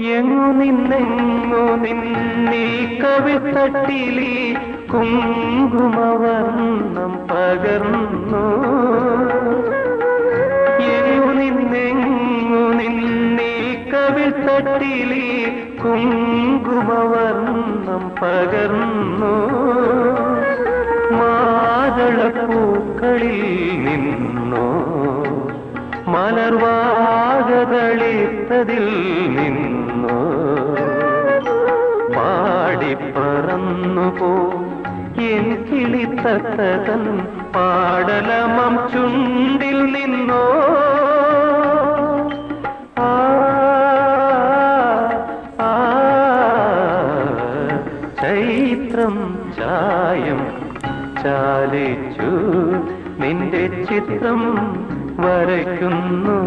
എങ്ങു നിന്നെങ്ങു നിന്നീ കവിത്തട്ടിലി കുങ്കുമവർണം പകർന്നു. എങ്ങു നിന്നെങ്ങു നിന്നീ കവിത്തട്ടിലി കുങ്കുമവർണം പകർന്നു. മാതളപ്പൂക്കളിൽ നിന്നോ? മലർവാകതളിത്തതിൽ നിന്നോ? പാടിപ്പറന്നു പോ എൻ കിളിത്തത്തൻ പാടലമം ചുണ്ടിൽ നിന്നോ. ചൈത്രം ചായം ചാലിച്ചു നിന്റെ ചിത്രം വരയ്ക്കുന്നു.